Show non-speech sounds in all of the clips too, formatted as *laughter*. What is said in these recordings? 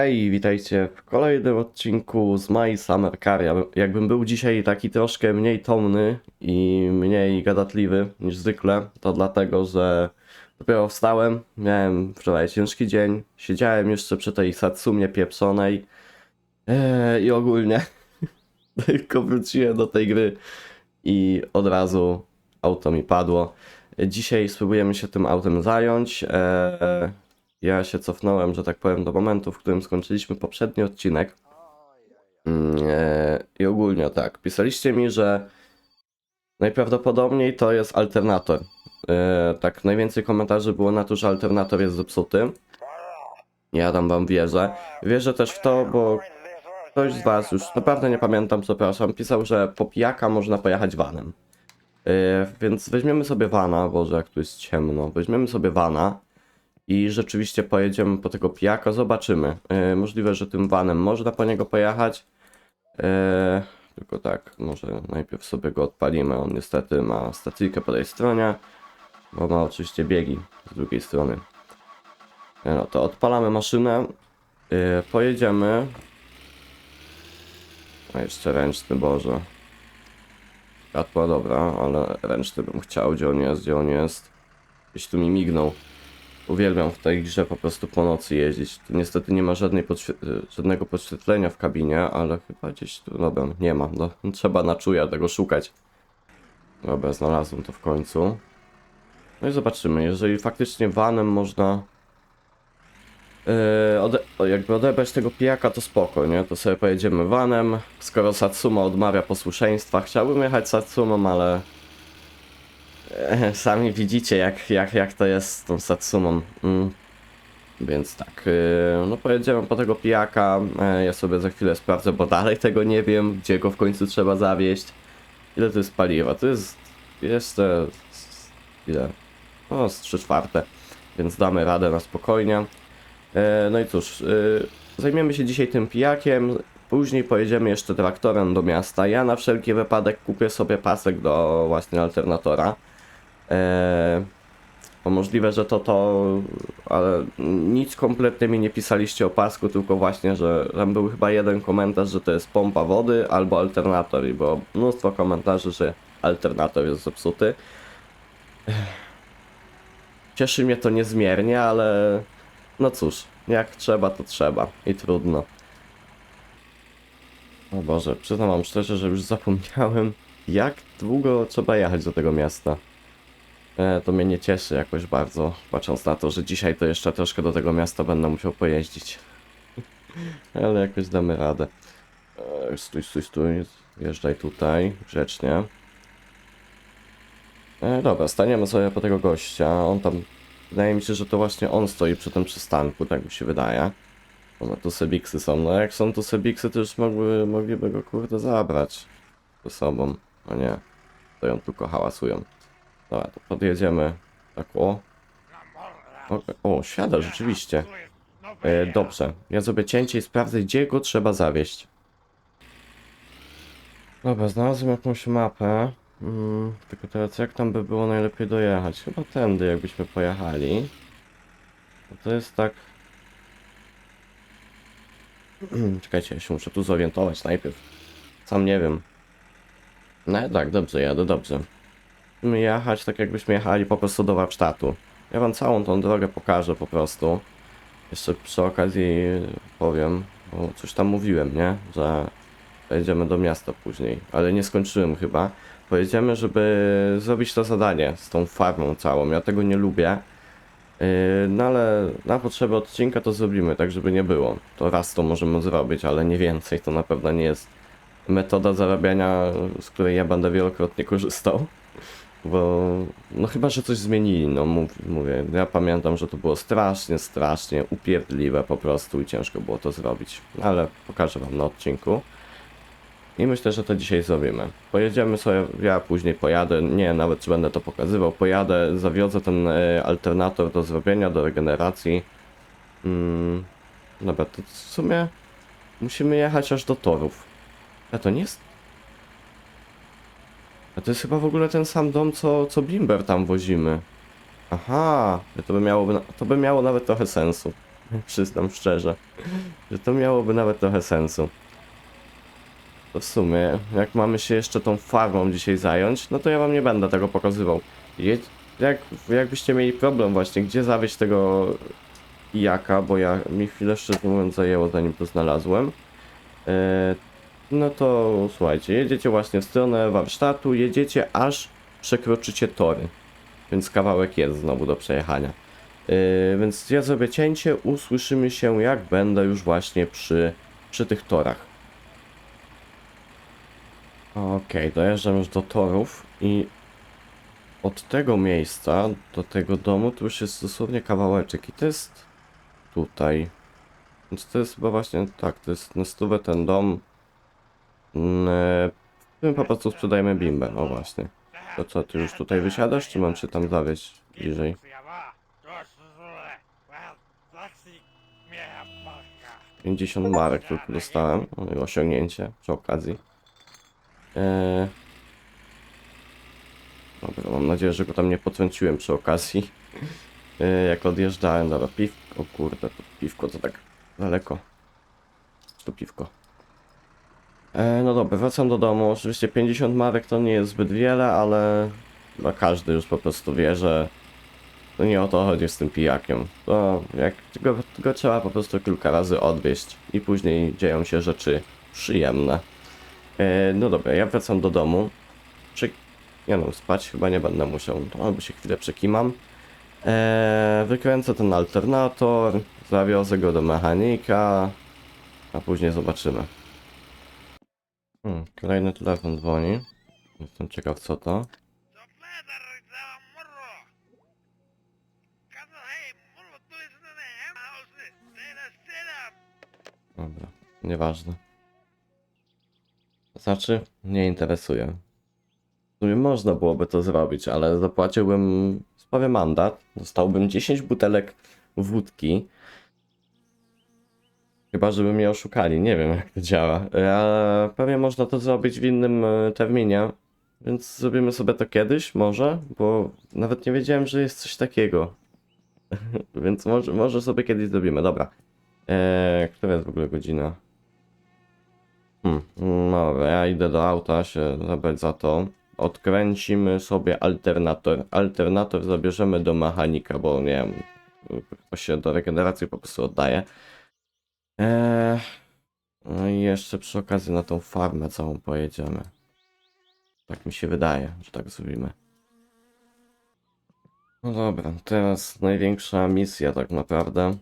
Hej, witajcie w kolejnym odcinku z My Summer Car. Ja, jakbym był dzisiaj taki troszkę mniej tomny i mniej gadatliwy niż zwykle, to dlatego, że dopiero wstałem, miałem wczoraj ciężki dzień, siedziałem jeszcze przy tej Satsumie pieprzonej eee, i ogólnie *laughs* tylko wróciłem do tej gry i od razu auto mi padło. Dzisiaj spróbujemy się tym autem zająć. Eee, ja się cofnąłem, że tak powiem, do momentu, w którym skończyliśmy poprzedni odcinek. Mm, e, I ogólnie tak, pisaliście mi, że najprawdopodobniej to jest alternator. E, tak, najwięcej komentarzy było na to, że alternator jest zepsuty. Ja tam wam wierzę. Wierzę też w to, bo ktoś z was, już naprawdę nie pamiętam, przepraszam, pisał, że po pijaka można pojechać vanem. E, więc weźmiemy sobie vana, boże jak tu jest ciemno, weźmiemy sobie vana i rzeczywiście pojedziemy po tego pijaka, zobaczymy. E, możliwe, że tym vanem można po niego pojechać. E, tylko tak, może najpierw sobie go odpalimy. On niestety ma stacyjkę po tej stronie, bo ma oczywiście biegi z drugiej strony. E, no to odpalamy maszynę, e, pojedziemy. A jeszcze ręczny, Boże. Światła, dobra, ale ręczny bym chciał. Gdzie on jest, gdzie on jest? Gdzieś tu mi mignął. Uwielbiam w tej grze po prostu po nocy jeździć. Tu niestety nie ma żadnej podświe- żadnego podświetlenia w kabinie, ale chyba gdzieś tu, dobra, nie ma. No, *laughs* trzeba na czuja tego szukać. Dobra, znalazłem to w końcu. No i zobaczymy, jeżeli faktycznie vanem można yy, ode- jakby odebrać tego pijaka, to spoko, nie? To sobie pojedziemy vanem. Skoro Satsuma odmawia posłuszeństwa, chciałbym jechać Satsumą, ale Sami widzicie, jak, jak, jak to jest z tą Satsumą. Mm. Więc tak, yy, no pojedziemy po tego pijaka. E, Ja sobie za chwilę sprawdzę, bo dalej tego nie wiem, gdzie go w końcu trzeba zawieźć. Ile to jest paliwa? To jest jeszcze. Ile? No, z 3 czwarte. Więc damy radę na spokojnie. E, No i cóż, zajmiemy się dzisiaj tym pijakiem. Później pojedziemy jeszcze traktorem do miasta. Ja na wszelki wypadek kupię sobie pasek do właśnie alternatora. Eee, bo możliwe, że to to, ale nic kompletnie mi nie pisaliście o pasku, tylko właśnie, że tam był chyba jeden komentarz, że to jest pompa wody albo alternator i było mnóstwo komentarzy, że alternator jest zepsuty. Cieszy mnie to niezmiernie, ale no cóż, jak trzeba, to trzeba i trudno. O Boże, przyznam wam szczerze, że już zapomniałem, jak długo trzeba jechać do tego miasta. E, to mnie nie cieszy jakoś bardzo, patrząc na to, że dzisiaj to jeszcze troszkę do tego miasta będę musiał pojeździć. *laughs* Ale jakoś damy radę. E, stój, stój, stój, jeżdżaj tutaj, grzecznie. E, dobra, staniemy sobie po tego gościa, on tam... Wydaje mi się, że to właśnie on stoi przy tym przystanku, tak mi się wydaje. One tu sebiksy są, no jak są tu sebiksy, to już mogły, mogliby go kurde zabrać ze sobą. A nie, stoją tylko hałasują. Dobra, to podjedziemy tak o. O, o siada rzeczywiście. E, dobrze, ja zrobię cięcie i sprawdzę, gdzie go trzeba zawieźć. Dobra, znalazłem jakąś mapę. Mm, tylko teraz jak tam by było najlepiej dojechać? Chyba tędy, jakbyśmy pojechali. To jest tak... *clears throat* Czekajcie, ja się muszę tu zorientować najpierw. Sam nie wiem. No tak, dobrze, jadę, dobrze jechać tak jakbyśmy jechali po prostu do warsztatu. Ja wam całą tą drogę pokażę po prostu. Jeszcze przy okazji powiem, bo coś tam mówiłem, nie? Że pojedziemy do miasta później, ale nie skończyłem chyba. Pojedziemy, żeby zrobić to zadanie z tą farmą całą. Ja tego nie lubię. Yy, No ale na potrzeby odcinka to zrobimy, tak żeby nie było. To raz to możemy zrobić, ale nie więcej. To na pewno nie jest metoda zarabiania, z której ja będę wielokrotnie korzystał. Bo, no chyba, że coś zmienili, no mów, mówię, ja pamiętam, że to było strasznie, strasznie upierdliwe po prostu i ciężko było to zrobić, ale pokażę wam na odcinku. I myślę, że to dzisiaj zrobimy. Pojedziemy sobie, ja później pojadę, nie nawet czy będę to pokazywał, pojadę, zawiozę ten e, alternator do zrobienia, do regeneracji. Mm, dobra, to w sumie musimy jechać aż do torów. A to nie jest a to jest chyba w ogóle ten sam dom, co, co Bimber tam wozimy. Aha, to by, miało, to by miało nawet trochę sensu. *laughs* Przyznam szczerze, że to miałoby nawet trochę sensu. To w sumie, jak mamy się jeszcze tą farmą dzisiaj zająć, no to ja wam nie będę tego pokazywał. Jak, jakbyście mieli problem właśnie, gdzie zawieźć tego jaka, bo ja mi chwilę szczerze mówiąc zajęło zanim to znalazłem. E, no to słuchajcie, jedziecie właśnie w stronę warsztatu, jedziecie aż przekroczycie tory. Więc kawałek jest znowu do przejechania. Yy, więc ja zrobię cięcie, usłyszymy się jak będę już właśnie przy, przy tych torach. Okej, dojeżdżam już do torów i od tego miejsca do tego domu to już jest dosłownie kawałeczek i to jest tutaj. Więc to jest chyba właśnie tak, to jest na stówę ten dom, mm, e, po prostu sprzedajemy bimbę, o właśnie. To co, ty już tutaj wysiadasz, czy mam cię tam zawieźć bliżej? 50 marek tylko dostałem, o, osiągnięcie przy okazji. Eee... Dobra, mam nadzieję, że go tam nie potrąciłem przy okazji. Eee, jak odjeżdżałem, dobra, piwko, o kurde, to piwko to tak daleko. To piwko. Eee, no dobra, wracam do domu. Oczywiście 50 marek to nie jest zbyt wiele, ale chyba każdy już po prostu wie, że to nie o to chodzi z tym pijakiem. To jak go, go trzeba po prostu kilka razy odwieźć i później dzieją się rzeczy przyjemne. E, no dobra, ja wracam do domu. Przy... Nie no, spać chyba nie będę musiał, albo się chwilę przekimam. E, wykręcę ten alternator, zawiozę go do mechanika, a później zobaczymy. Hmm, kolejny telefon dzwoni. Jestem ciekaw co to. Dobra, nieważne. Znaczy, nie interesuje. W sumie można byłoby to zrobić, ale zapłaciłbym sprawie mandat. Dostałbym 10 butelek wódki. Chyba, żeby mnie oszukali. Nie wiem, jak to działa. A pewnie można to zrobić w innym e, terminie. Więc zrobimy sobie to kiedyś, może, bo nawet nie wiedziałem, że jest coś takiego. *laughs* Więc może, może sobie kiedyś zrobimy. Dobra. Eee, która jest w ogóle godzina? Hmm, no dobra, ja idę do auta się zabrać za to. Odkręcimy sobie alternator. Alternator zabierzemy do mechanika, bo nie wiem, to się do regeneracji po prostu oddaje. Eee, no i jeszcze przy okazji na tą farmę całą pojedziemy. Tak mi się wydaje, że tak zrobimy. No dobra, teraz największa misja tak naprawdę,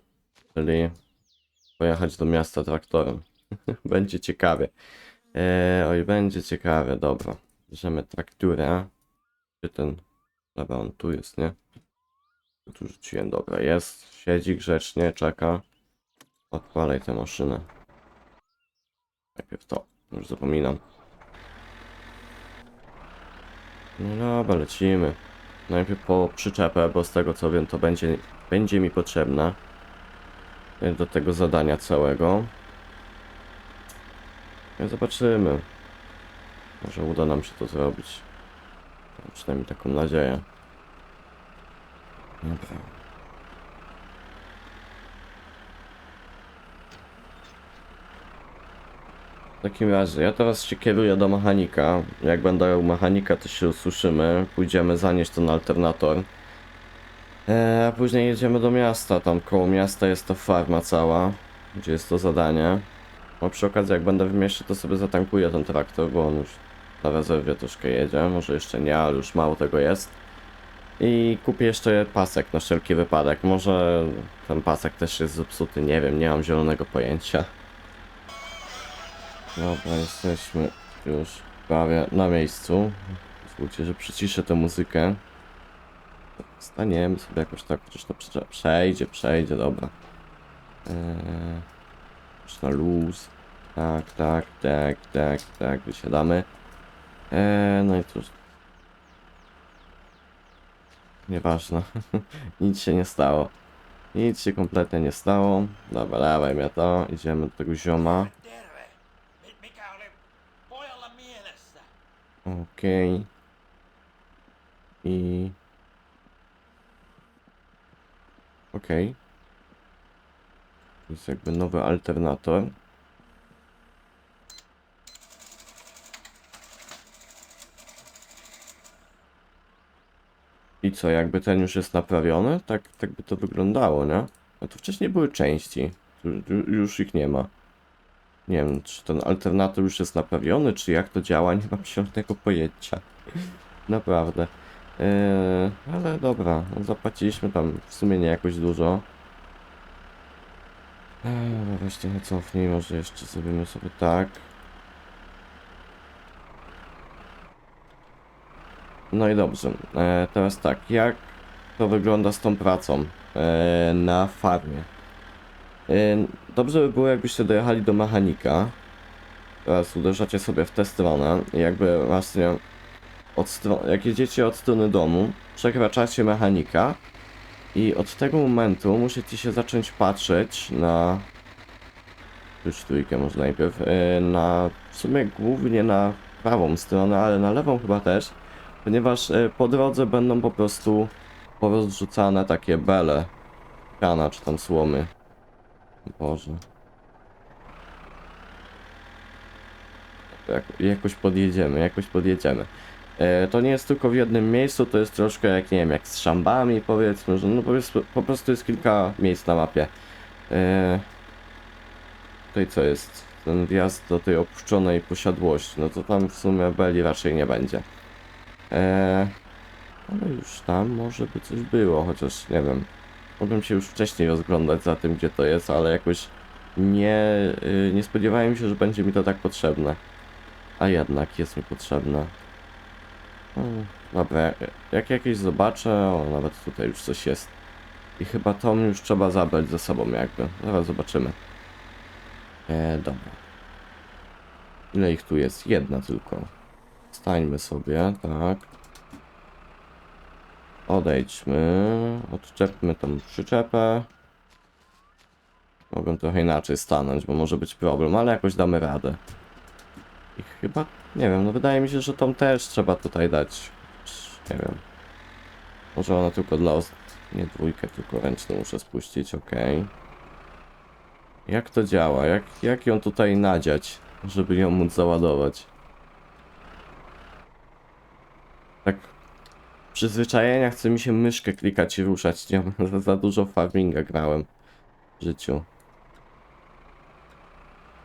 czyli pojechać do miasta traktorem. *laughs* będzie ciekawie. Eee, oj, będzie ciekawie, dobra. Bierzemy trakturę. Gdzie ten... Dobra, on tu jest, nie? Tu rzuciłem, dobra, jest. Siedzi grzecznie, czeka. Odpalaj tę maszynę. Najpierw to, już zapominam. No dobra, lecimy. Najpierw po przyczepę, bo z tego co wiem, to będzie, będzie mi potrzebna do tego zadania całego. No zobaczymy. Może uda nam się to zrobić. Mam przynajmniej taką nadzieję. Dobra. W takim razie, ja teraz się kieruję do mechanika. Jak będę u mechanika, to się usłyszymy. Pójdziemy zanieść ten alternator. Eee, a później jedziemy do miasta. Tam koło miasta jest ta farma cała, gdzie jest to zadanie. No przy okazji, jak będę w mieście, to sobie zatankuję ten traktor, bo on już na rezerwie troszkę jedzie. Może jeszcze nie, ale już mało tego jest. I kupię jeszcze pasek na wszelki wypadek. Może ten pasek też jest zepsuty, nie wiem, nie mam zielonego pojęcia. Dobra, jesteśmy już prawie na miejscu. Pozwólcie, że przyciszę tę muzykę. Staniemy sobie jakoś tak, chociaż to prze- przejdzie, przejdzie, dobra. Eee, na luz. Tak, tak, tak, tak, tak, wysiadamy. Eee, no i cóż. Nieważne. *laughs* Nic się nie stało. Nic się kompletnie nie stało. Dobra, dawaj mnie to. Idziemy do tego zioma. Okej. I... Okej. To jest jakby nowy alternator. I co, jakby ten już jest naprawiony? Tak, tak by to wyglądało, nie? A tu wcześniej były części. Już ich nie ma. Nie wiem, czy ten alternator już jest naprawiony, czy jak to działa, nie mam zielonego pojęcia. Naprawdę. Eee, ale dobra, zapłaciliśmy tam w sumie nie jakoś dużo. Eee, właśnie nie cofnij, może jeszcze zrobimy sobie tak. No i dobrze. E, teraz tak, jak to wygląda z tą pracą e, na farmie? Dobrze by było, jakbyście dojechali do mechanika. Teraz uderzacie sobie w tę stronę jakby właśnie od jak jedziecie od strony domu, przekraczacie mechanika i od tego momentu musicie się zacząć patrzeć na już trójkę może najpierw, e, na w sumie głównie na prawą stronę, ale na lewą chyba też, ponieważ e, po drodze będą po prostu porozrzucane takie bele, piana czy tam słomy. Boże. Jak, jakoś podjedziemy, jakoś podjedziemy. E, to nie jest tylko w jednym miejscu, to jest troszkę jak, nie wiem, jak z szambami powiedzmy, że no po prostu jest kilka miejsc na mapie. E, tutaj co jest? Ten wjazd do tej opuszczonej posiadłości, no to tam w sumie beli raczej nie będzie. E, ale już tam może by coś było, chociaż nie wiem. Mogłem się już wcześniej rozglądać za tym, gdzie to jest, ale jakoś nie, y, nie spodziewałem się, że będzie mi to tak potrzebne. A jednak jest mi potrzebne. Dobra, jak- jak jakieś zobaczę, o nawet tutaj już coś jest. I chyba to już trzeba zabrać ze sobą jakby. Zaraz zobaczymy. E, dobra. Ile ich tu jest? Jedna tylko. Stańmy sobie, tak. Odejdźmy. Odczepmy tą przyczepę. Mogę trochę inaczej stanąć, bo może być problem, ale jakoś damy radę. I chyba, nie wiem, no wydaje mi się, że tą też trzeba tutaj dać. Nie wiem. Może ona tylko dla. Nie dwójkę, tylko ręczną muszę spuścić, ok. Jak to działa? Jak, jak ją tutaj nadziać, żeby ją móc załadować? Tak przyzwyczajenia chce mi się myszkę klikać i ruszać. Nie *laughs* za, za dużo farminga grałem w życiu.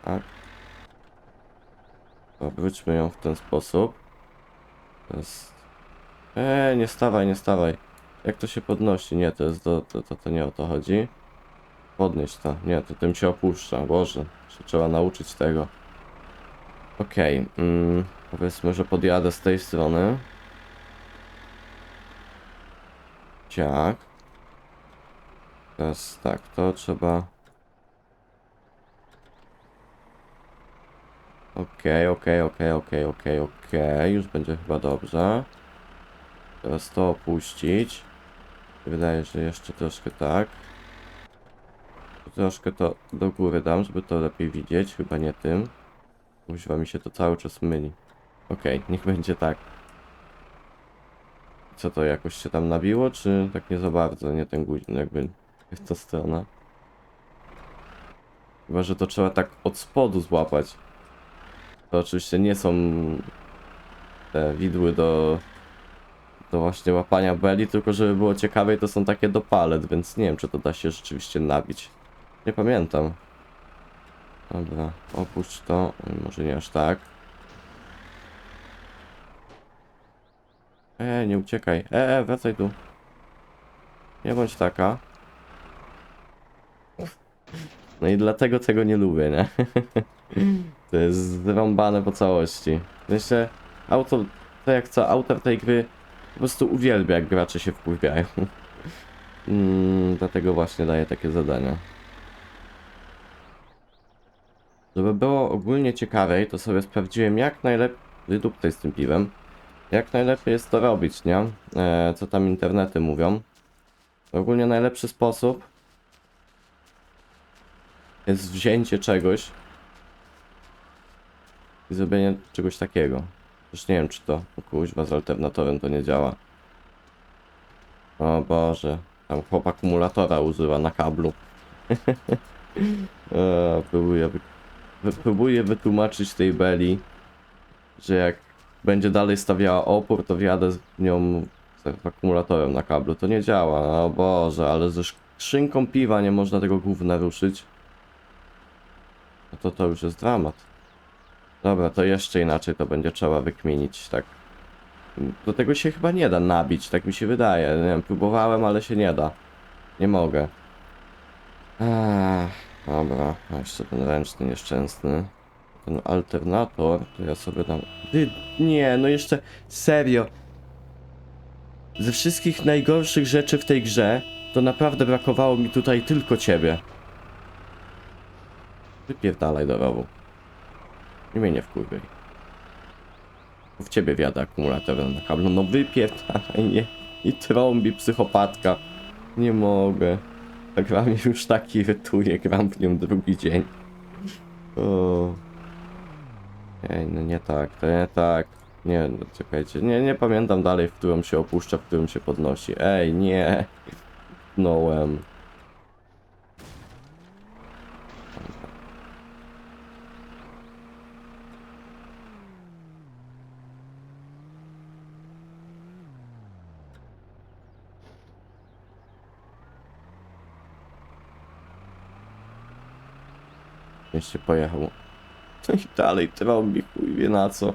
Tak. Obróćmy ją w ten sposób. To jest... Eee, nie stawaj, nie stawaj. Jak to się podnosi? Nie, to jest do... To, to, to nie o to chodzi. Podnieść to. Nie, to tym się opuszcza. Boże, się trzeba nauczyć tego. Okej, mm, powiedzmy, że podjadę z tej strony. Ciak. Teraz tak, to trzeba... Okej, okej, okej, okej, okej, okej, już będzie chyba dobrze. Teraz to opuścić. Wydaje że jeszcze troszkę tak. Troszkę to do góry dam, żeby to lepiej widzieć, chyba nie tym. Używa mi się to cały czas myli. Okej, niech będzie tak. Co to jakoś się tam nabiło, czy tak nie za bardzo, nie ten guzik, jakby jest to strona. Chyba, że to trzeba tak od spodu złapać. To oczywiście nie są te widły do, do właśnie łapania beli, tylko żeby było ciekawiej, to są takie do palet, więc nie wiem, czy to da się rzeczywiście nabić. Nie pamiętam. Dobra, opuść to, może nie aż tak. E, nie uciekaj. E, e, wracaj tu. Nie bądź taka. No i dlatego tego nie lubię, nie? To jest zrąbane po całości. Myślę, autor, to jak co, autor tej gry po prostu uwielbia, jak gracze się wkurwiają. Mm, dlatego właśnie daje takie zadania. Żeby było ogólnie ciekawiej, to sobie sprawdziłem jak najlepiej, tutaj z tym piwem, jak najlepiej jest to robić, nie? E, co tam internety mówią. Ogólnie najlepszy sposób jest wzięcie czegoś i zrobienie czegoś takiego. Już nie wiem, czy to kuźwa z alternatorem to nie działa. O Boże, tam chłop akumulatora używa na kablu. *laughs* E, próbuję, wy, próbuję wytłumaczyć tej Beli, że jak będzie dalej stawiała opór, to wjadę z nią z akumulatorem na kablu. To nie działa, o Boże, ale ze skrzynką piwa nie można tego gówna ruszyć. No to to już jest dramat. Dobra, to jeszcze inaczej to będzie trzeba wykminić, tak. Do tego się chyba nie da nabić, tak mi się wydaje. Nie wiem, próbowałem, ale się nie da. Nie mogę. Ach, dobra, jeszcze ten ręczny nieszczęsny. Ten alternator, to ja sobie. Ty, nie, no jeszcze, serio. Ze wszystkich najgorszych rzeczy w tej grze, to naprawdę brakowało mi tutaj tylko ciebie. Wypierdalaj do rowu. I mnie nie wkurwiej. W ciebie wiada akumulatorem na kablu. No wypierdalaj, nie. I trąbi psychopatka. Nie mogę. Ta gra mnie już tak irytuje, gram w nią drugi dzień. O. Ej, no nie tak, to nie tak. Nie, no czekajcie, nie, nie pamiętam dalej, w którą się opuszcza, w którym się podnosi. Ej, nie. Nołem. Jeszcze pojechał. I dalej trąbi chuj wie na co.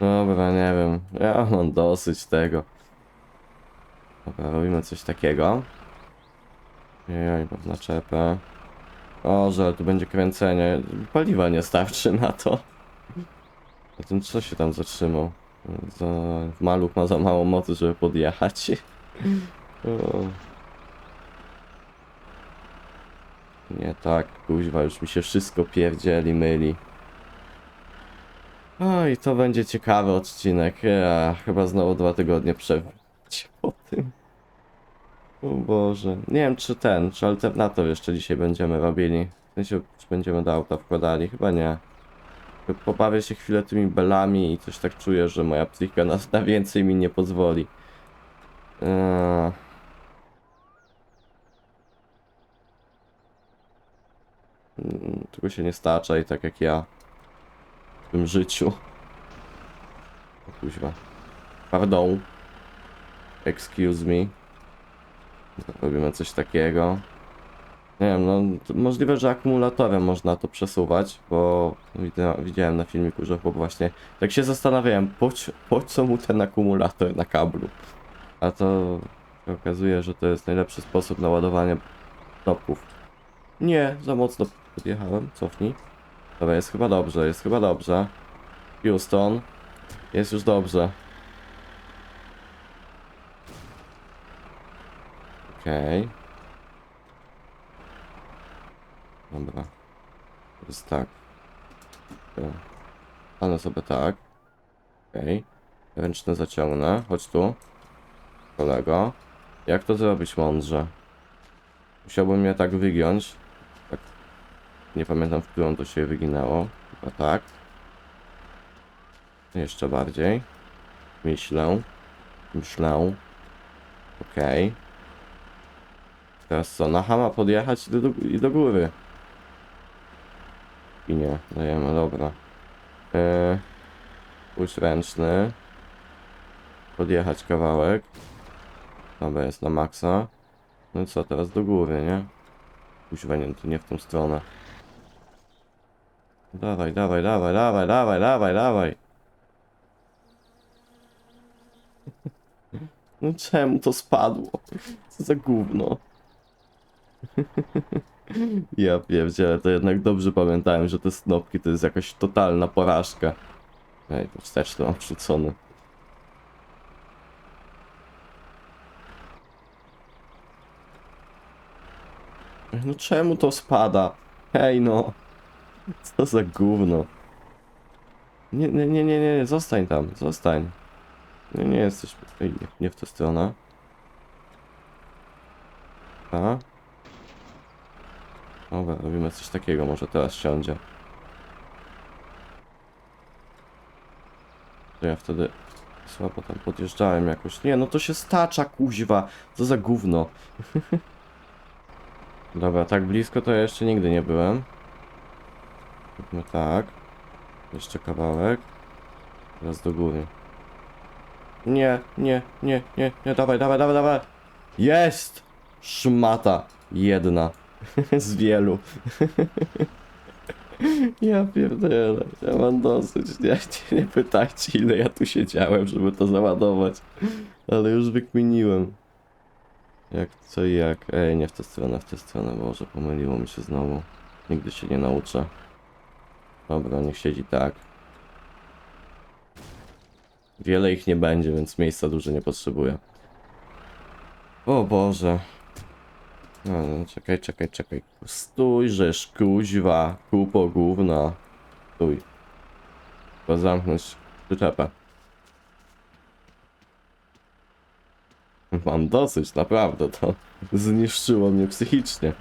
Dobra, nie wiem. Ja mam dosyć tego. Dobra, robimy coś takiego. Jej, w naczepę. O, że tu będzie kręcenie. Paliwa nie starczy na to. A ten co się tam zatrzymał? Za... Maluch ma za mało mocy, żeby podjechać. *laughs* O. Nie tak, kuźwa, już mi się wszystko pierdzieli, myli. Oj, to będzie ciekawy odcinek. Ja chyba znowu dwa tygodnie przerwać po tym. O Boże. Nie wiem, czy ten, czy alternator jeszcze dzisiaj będziemy robili. W sensie, czy będziemy do auta wkładali? Chyba nie. Pobawię się chwilę tymi belami i coś tak czuję, że moja psychika na, na więcej mi nie pozwoli. Eee... Tego się nie stacza i tak jak ja w tym życiu. O kuźwa. Pardon. Excuse me. Robimy coś takiego. Nie wiem, no możliwe, że akumulatorem można to przesuwać, bo widzia- widziałem na filmiku, że chłop właśnie tak się zastanawiałem, po, po co mu ten akumulator na kablu. A to okazuje, że to jest najlepszy sposób na ładowanie knopków. Nie, za mocno podjechałem, cofnij. Dobra, jest chyba dobrze, jest chyba dobrze. Houston, jest już dobrze. Okej. Dobra. To jest tak. Stanę sobie tak. Okej. Ręczne zaciągnę. Chodź tu. Kolego. Jak to zrobić mądrze? Musiałbym mnie tak wygiąć. Nie pamiętam, w którą to się wyginęło. Chyba tak. Jeszcze bardziej. Myślę. Myślę. Okej. Teraz co? Na hama podjechać i do, i do góry. I nie, dajemy, dobra. Yy, ręczny. Podjechać kawałek. Dobra, jest na maksa. No i co, teraz do góry, nie? Kuźwa, nie, to nie w tą stronę. Dawaj, dawaj, dawaj, dawaj, dawaj, dawaj, dawaj. *laughs* No czemu to spadło? Co za gówno? *laughs* Ja pierdzielę, to jednak dobrze pamiętałem, że te snopki to jest jakaś totalna porażka. Ej, to wsteczny mam wrzucony. No czemu to spada? Hej no. Co za gówno. Nie, nie, nie, nie, nie, zostań tam, zostań. Nie, nie jesteś... Ej, nie, nie w tę stronę. A? Dobra, robimy coś takiego, może teraz siądzie. To ja wtedy słabo tam podjeżdżałem jakoś. Nie, no to się stacza, kuźwa. Co za gówno. *laughs* Dobra, tak blisko to ja jeszcze nigdy nie byłem. Zróbmy tak. Jeszcze kawałek. Teraz do góry. Nie, nie, nie, nie, nie, dawaj, dawaj, dawaj, dawaj. Jest! Szmata. Jedna. *laughs* Z wielu. *laughs* ja pierdolę. Ja mam dosyć. Nie, nie, pytajcie ile ja tu siedziałem, żeby to załadować. Ale już wykminiłem. Jak co i jak. Ej, nie w tę stronę, w tę stronę. Boże, pomyliło mi się znowu. Nigdy się nie nauczę. Dobra, niech siedzi tak. Wiele ich nie będzie, więc miejsca dużo nie potrzebuję. O Boże. No, no, czekaj, czekaj, czekaj. Stój, żeż kuźwa, kupo gówna. Stój. Trzeba zamknąć przyczepę. Mam dosyć, naprawdę, to *laughs* zniszczyło mnie psychicznie.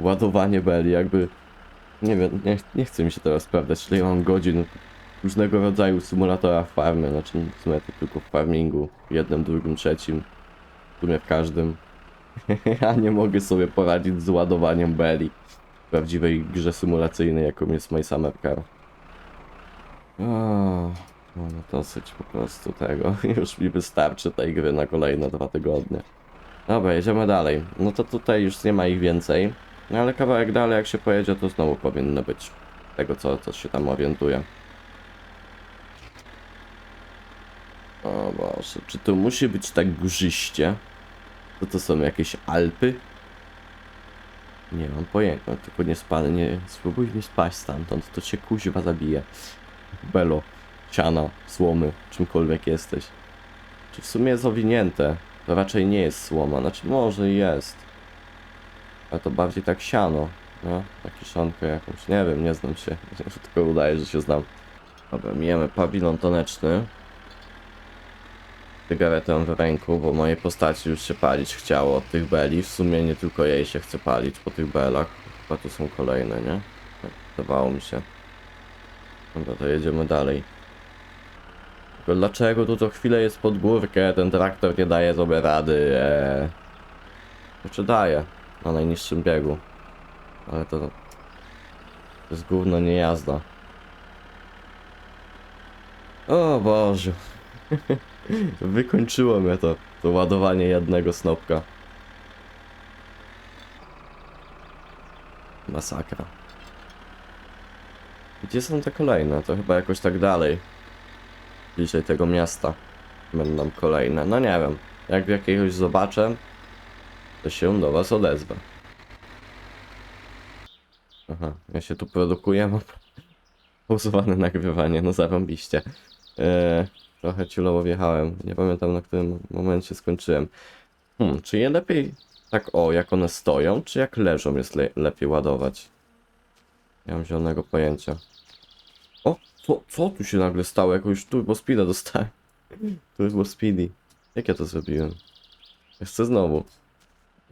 Ładowanie beli, jakby... Nie wiem, nie, nie mi się teraz sprawdzać, ile mam godzin różnego rodzaju symulatora farmy, znaczy w sumie tylko w farmingu, jednym, drugim, trzecim, w sumie w każdym. *laughs* ja nie mogę sobie poradzić z ładowaniem beli w prawdziwej grze symulacyjnej, jaką jest My Summer Car. O, no dosyć po prostu tego. *laughs* Już mi wystarczy tej gry na kolejne dwa tygodnie. Dobra, jedziemy dalej. No to tutaj już nie ma ich więcej. No ale kawałek dalej jak się pojedzie, to znowu powinno być tego, co, co się tam orientuje. O Boże, czy to musi być tak górzyście? To to są jakieś Alpy? Nie mam pojęcia, tylko nie spadnę, nie, spróbuj nie spaść stamtąd, to cię kuźwa zabije. Belo, siana, słomy, czymkolwiek jesteś. Czy w sumie jest owinięte? To raczej nie jest słoma, znaczy może jest. Ale to bardziej tak siano, no, tak kiszonkę jakąś, nie wiem, nie znam się, *laughs* tylko udaje, że się znam. Dobra, mijamy pawilon taneczny. Cygaretę w ręku, bo mojej postaci już się palić chciało od tych beli. W sumie nie tylko jej się chce palić po tych belach. Chyba tu są kolejne, nie? Tak, Wydawało mi się. Dobra, to jedziemy dalej. Tylko dlaczego tu co chwilę jest pod górkę? Ten traktor nie daje sobie rady. Eee. Znaczy daje. Na najniższym biegu. Ale to... To jest gówno nie jazda. O Boże. *laughs* Wykończyło mnie to, to ładowanie jednego snopka. Masakra. Gdzie są te kolejne? To chyba jakoś tak dalej. Bliżej tego miasta. Będą kolejne. No nie wiem. Jak jakiegoś zobaczę, to się do was odezwę. Aha, ja się tu produkuję, mam *laughs* nagrywanie, no zarąbiście. Eee, trochę ciulowo wjechałem, nie pamiętam na którym momencie skończyłem. Hmm, czy je lepiej tak o, jak one stoją, czy jak leżą jest le lepiej ładować? Nie mam zielonego pojęcia. O, co, co tu się nagle stało? Jakąś turbo speeda dostałem. *laughs* Turbo speedy. Jak ja to zrobiłem? Jeszcze znowu.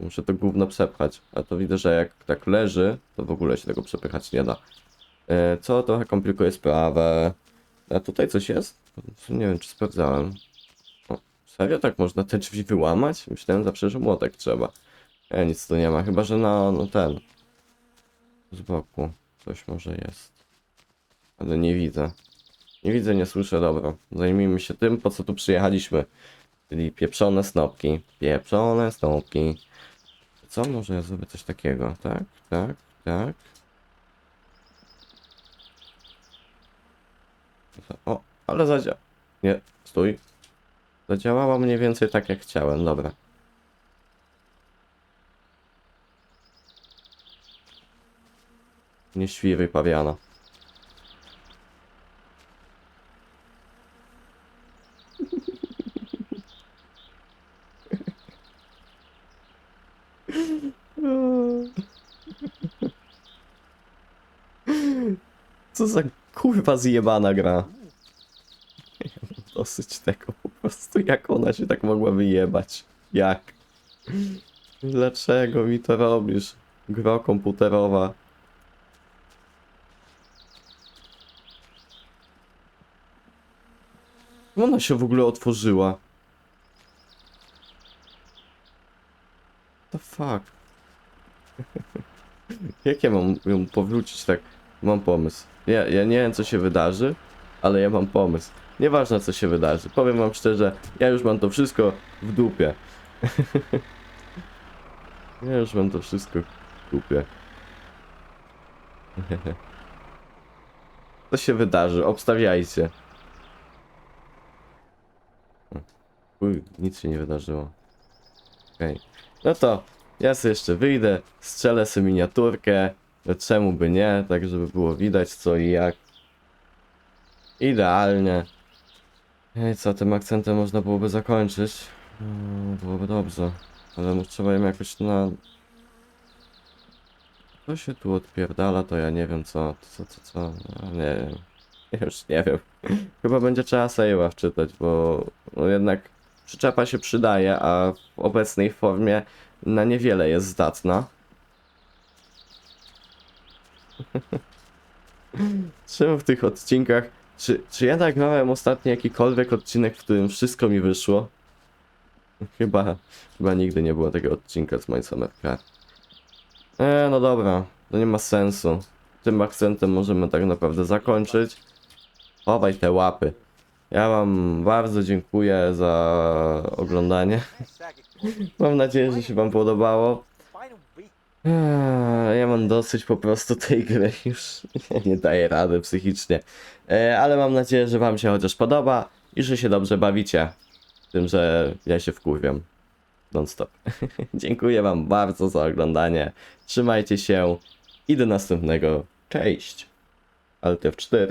Muszę to gówno przepchać. A to widzę, że jak tak leży, to w ogóle się tego przepychać nie da. E, co trochę komplikuje sprawę. A tutaj coś jest? Nie wiem, czy sprawdzałem. O, serio? Tak można te drzwi wyłamać? Myślałem zawsze, że młotek trzeba. E, nic tu nie ma, chyba że na no ten. Z boku. Coś może jest. Ale nie widzę. Nie widzę, nie słyszę, dobra. Zajmijmy się tym, po co tu przyjechaliśmy. Czyli pieprzone snopki. Pieprzone snopki. Co? Może ja zrobię coś takiego? Tak, tak, tak. O, ale zadzia... Nie, stój. Zadziałało mniej więcej tak jak chciałem, dobra. Nie świry pawiana. Co za kurwa zjebana gra. Ja mam Dosyć tego po prostu, jak ona się tak mogła wyjebać. Jak? Dlaczego mi to robisz? Gra komputerowa. Ona się w ogóle otworzyła. The fuck? *laughs* Jak ja mam ją powrócić tak? Mam pomysł. Ja, ja nie wiem co się wydarzy, ale ja mam pomysł. Nieważne co się wydarzy. Powiem wam szczerze, ja już mam to wszystko w dupie. *laughs* ja już mam to wszystko w dupie. *laughs* Co się wydarzy? Obstawiajcie. Uj, nic się nie wydarzyło. Okej. No to ja sobie jeszcze wyjdę, strzelę sobie miniaturkę. Czemu by nie, tak żeby było widać co i jak. Idealnie. Ej, co tym akcentem można byłoby zakończyć? Mm, byłoby dobrze. Ale trzeba ją jakoś na... Co się tu odpierdala, to ja nie wiem co, co, co, co, no, nie wiem. Ja *laughs* Już nie wiem. Chyba będzie trzeba save'a wczytać, bo no jednak przyczepa się przydaje, a w obecnej formie na niewiele jest zdatna. *laughs* Czemu w tych odcinkach... Czy, czy ja nagrałem ostatnio jakikolwiek odcinek, w którym wszystko mi wyszło? Chyba, chyba nigdy nie było tego odcinka z Minesummer Car. Eee, no dobra, to nie ma sensu. Tym akcentem możemy tak naprawdę zakończyć. Chowaj te łapy. Ja wam bardzo dziękuję za oglądanie. *laughs* Mam nadzieję, że się wam podobało. Eee, Ja mam dosyć po prostu tej gry już. Nie daję rady psychicznie. Eee, Ale mam nadzieję, że wam się chociaż podoba i że się dobrze bawicie. Tym, że ja się wkurwiam. Non stop. *laughs* Dziękuję wam bardzo za oglądanie. Trzymajcie się i do następnego. Cześć. Alt F4.